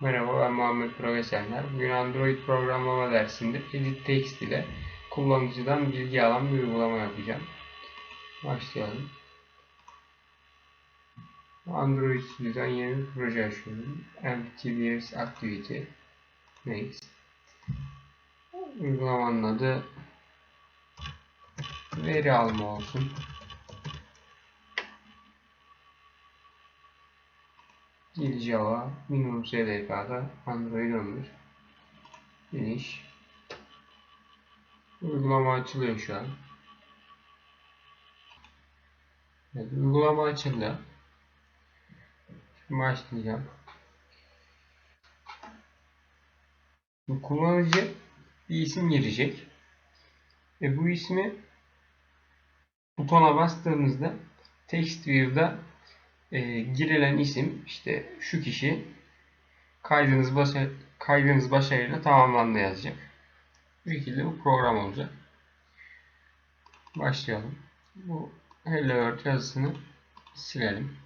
Merhaba ben Muhammed Profesyonel. Bugün Android programlama dersinde Edit Text ile kullanıcıdan bilgi alan bir uygulama yapacağım. Başlayalım. Android Studio'dan yeni bir proje açıyorum. MTBS Activity Next. Uygulamanın adı veri alma olsun. Dil Java, minimum SDK'da Android 11. Finish. Uygulama açılıyor şu an. Evet, uygulama açıldı. Şimdi başlayacağım. Bu kullanıcı bir isim girecek. Ve bu ismi butona bastığımızda text view'da e, girilen isim işte şu kişi kaydınız başa, kaydınız başarıyla tamamlandı yazacak. Bu şekilde bu program olacak. Başlayalım. Bu Hello World yazısını silelim.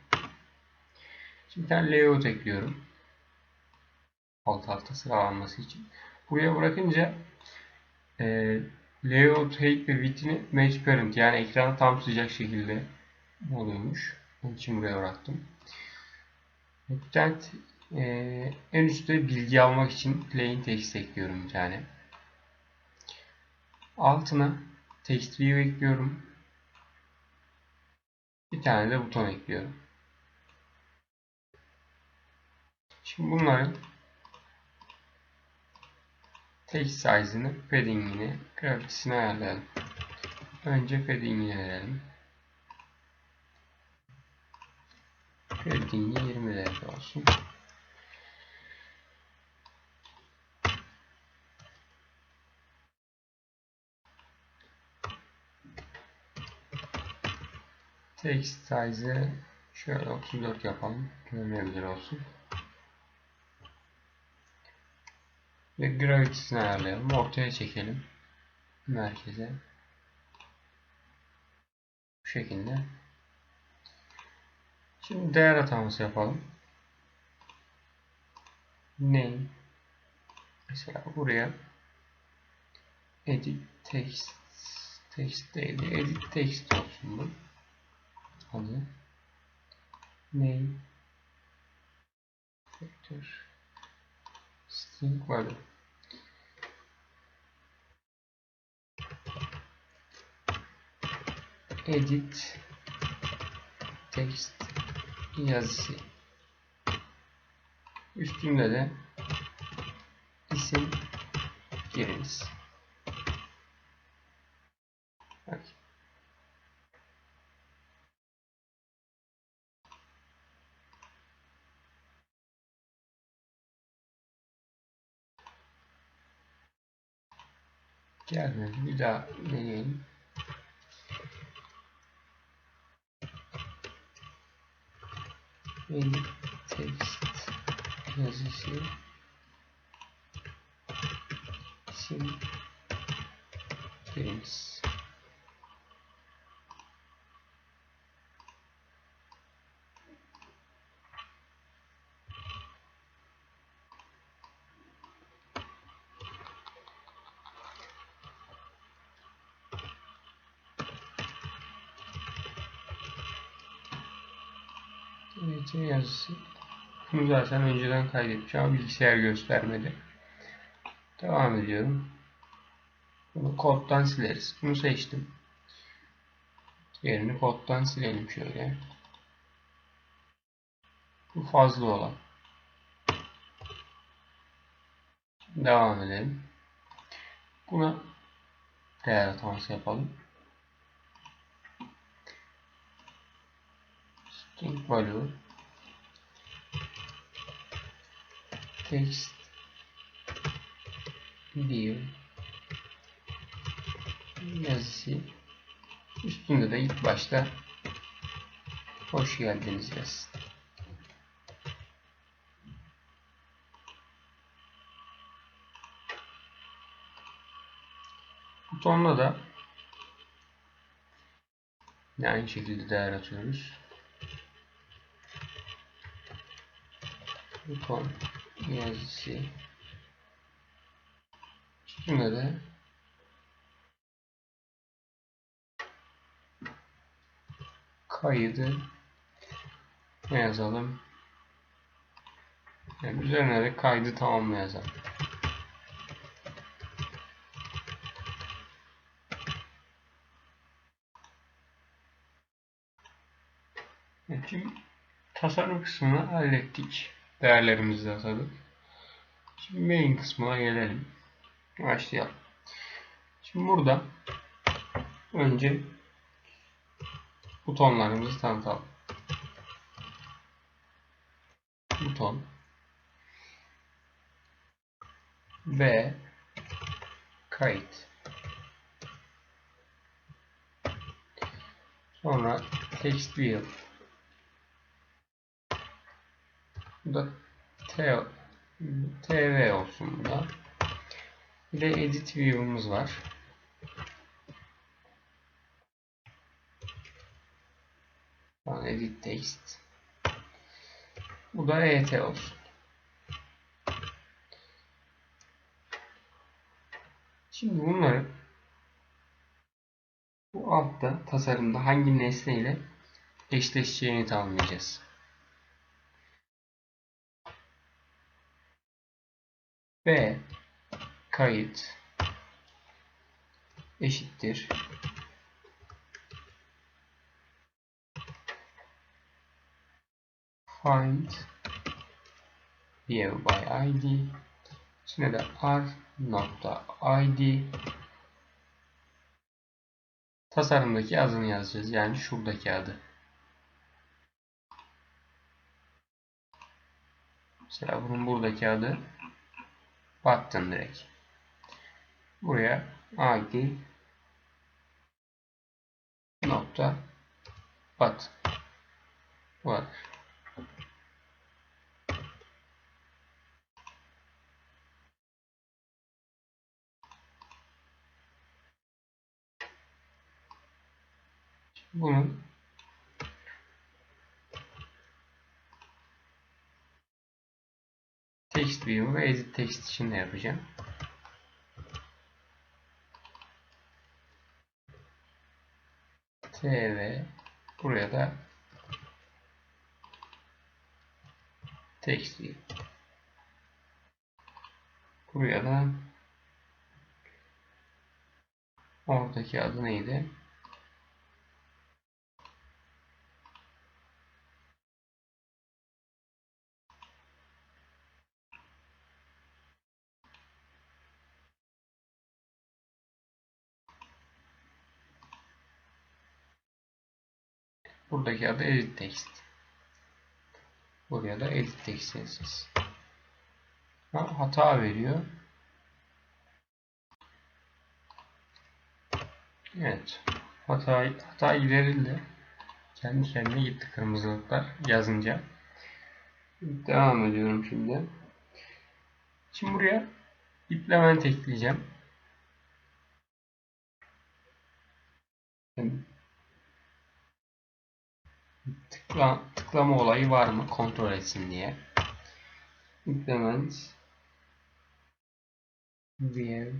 Şimdi tane layout ekliyorum. Alt alta sıralanması için. Buraya bırakınca e, layout height ve width'ini match parent yani ekrana tam sıcak şekilde oluyormuş. Onun için buraya bıraktım. Content e, en üstte bilgi almak için plain text ekliyorum bir tane. Altına text view ekliyorum. Bir tane de buton ekliyorum. Şimdi bunların text size'ını, padding'ini, grafiksini ayarlayalım. Önce padding'ini verelim. Padding'i 20 derece olsun. Text size'ı şöyle 34 yapalım. Görünebilir olsun. Ve gravity'sini ayarlayalım. Ortaya çekelim. Merkeze. Bu şekilde. Şimdi değer ataması yapalım. Name. Mesela buraya edit text text değil edit text olsun bu. Adı. Name. Factor. String value. Edit text yazısı. Üstünde de isim giriniz. Bak. Gelmedi. Bir daha deneyelim. Edit text yazısı isim giriniz. Eğitim yazısı. Bunu zaten önceden kaydetmiş ama bilgisayar göstermedi. Devam ediyorum. Bunu koddan sileriz. Bunu seçtim. Diğerini koddan silelim şöyle. Bu fazla olan. Devam edelim. Buna değer ataması yapalım. String value text view yazısı üstünde de ilk başta hoş geldiniz yazsın. Butonla da yine aynı şekilde değer atıyoruz. buton yazısı üstüne de kaydı ne yazalım? Yani üzerine de kaydı tamamla yazalım. Tasarım kısmını hallettik. Değerlerimizi de. Şimdi main kısmına gelelim. Başlayalım. Şimdi burada önce butonlarımızı tanıtalım. Buton ve kayıt. Sonra text view. Bu da T TV olsun bu da. Bir de edit view'umuz var. Edit text. Bu da ET olsun. Şimdi bunları bu altta tasarımda hangi nesneyle eşleşeceğini tanımlayacağız. B kayıt eşittir find view by id içine de r nokta id tasarımdaki adını yazacağız. Yani şuradaki adı. Mesela bunun buradaki adı button direkt. Buraya id nokta button var. Bunun text view ve edit text için de yapacağım. TV buraya da text view. Buraya da oradaki adı neydi? Buradaki adı edit text. Buraya da edit text yazacağız. Ha, hata veriyor. Evet. Hata, hata giderildi. Kendi kendine gitti kırmızılıklar yazınca. Devam ediyorum şimdi. Şimdi buraya implement ekleyeceğim. Tıkla, tıklama olayı var mı? Kontrol etsin diye. Implement view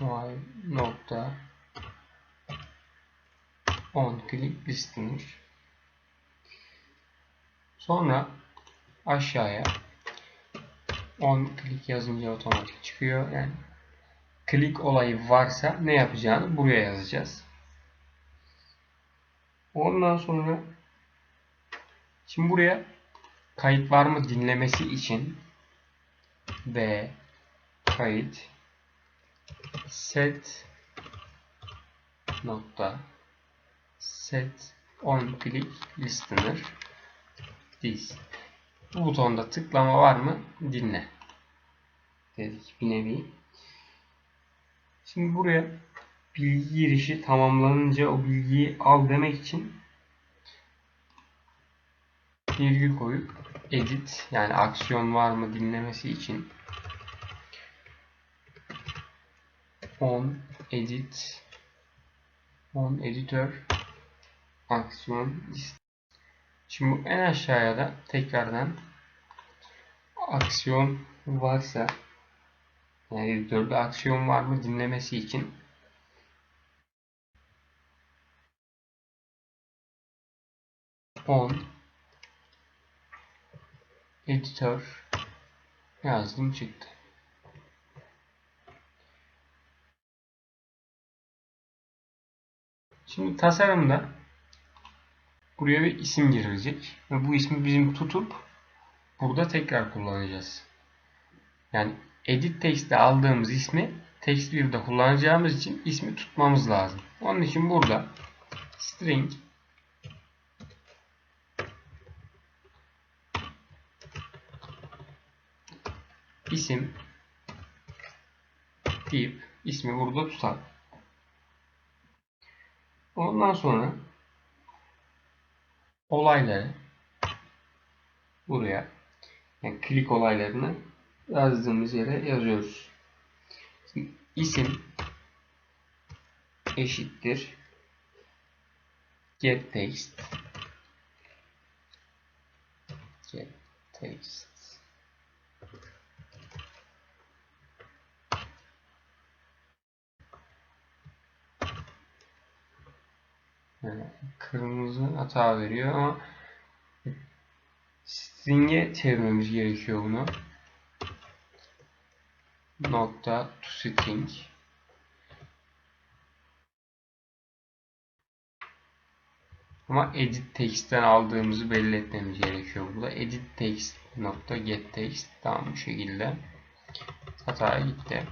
y nokta. On click listener sonra aşağıya on click yazınca otomatik çıkıyor. Yani click olayı varsa ne yapacağını buraya yazacağız. Ondan sonra şimdi buraya kayıt var mı dinlemesi için ve kayıt set nokta set on click listener this. Bu butonda tıklama var mı? Dinle. Dedik bir nevi. Şimdi buraya bilgi girişi tamamlanınca o bilgiyi al demek için virgül koyup edit yani aksiyon var mı dinlemesi için on edit on editör aksiyon Şimdi bu en aşağıya da tekrardan aksiyon varsa yani editörde aksiyon var mı dinlemesi için on editör yazdım çıktı. Şimdi tasarımda buraya bir isim girilecek ve bu ismi bizim tutup burada tekrar kullanacağız. Yani edit text'te aldığımız ismi text view'da kullanacağımız için ismi tutmamız lazım. Onun için burada string isim. Deyip ismi burada tutalım. Ondan sonra olayları buraya yani klik olaylarını yazdığımız yere yazıyoruz. Şimdi isim eşittir. Get text. Get text Yani kırmızı hata veriyor ama string'e çevirmemiz gerekiyor bunu. Nokta to string. Ama edit text'ten aldığımızı belli etmemiz gerekiyor burada. Edit text nokta get text tam bu şekilde hataya gitti.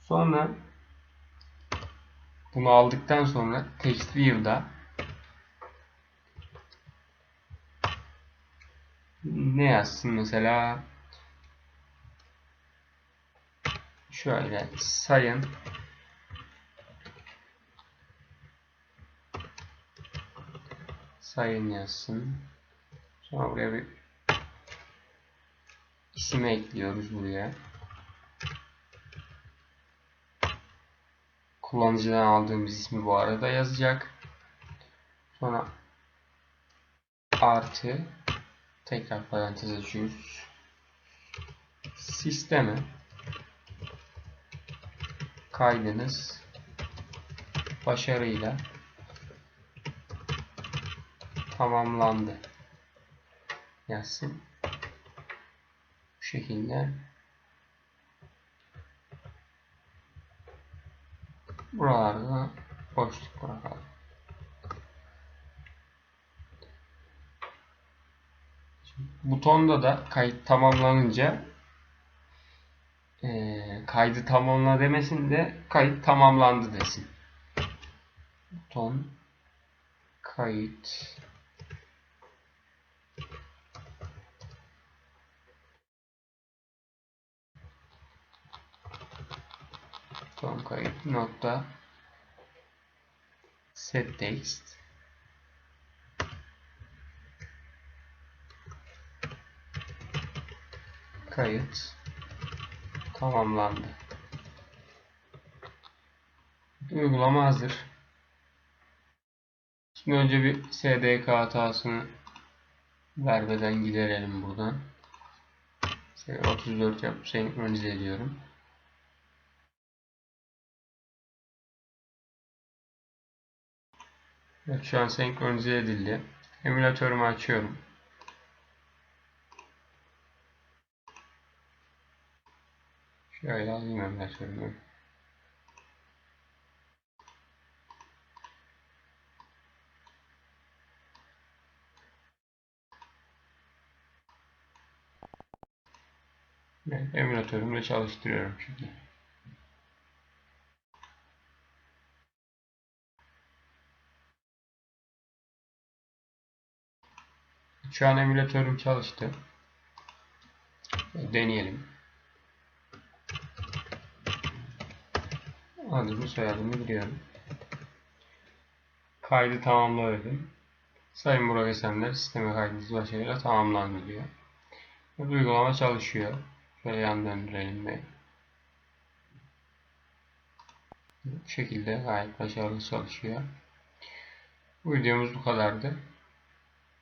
Sonra bunu aldıktan sonra text view'da ne yazsın mesela? Şöyle sayın. Sayın yazsın. Sonra buraya bir isim ekliyoruz buraya kullanıcıdan aldığımız ismi bu arada yazacak sonra artı tekrar parantez açıyoruz. Sisteme kaydınız başarıyla tamamlandı. Yazsın. Bu şekilde buralarda boşluk bırakalım. butonda da kayıt tamamlanınca e, kaydı tamamla demesin de kayıt tamamlandı desin. Buton kayıt buton kayıt nokta set text kayıt tamamlandı. Uygulama hazır. Şimdi önce bir SDK hatasını vermeden giderelim buradan. 34 yapıp senkronize ediyorum. Evet, şu an senkronize edildi. Emülatörümü açıyorum. Şöyle alayım emülatörümü. Evet, emülatörümle çalıştırıyorum şimdi. Şu an emülatörüm çalıştı. Deneyelim. Adımı soyadımı giriyorum. Kaydı tamamla dedim. Sayın Burak Esenler sisteme kaydınız başarıyla tamamlandı diyor. Uygulama çalışıyor. Şöyle yan döndürelim bir. Bu şekilde gayet başarılı çalışıyor. Bu videomuz bu kadardı.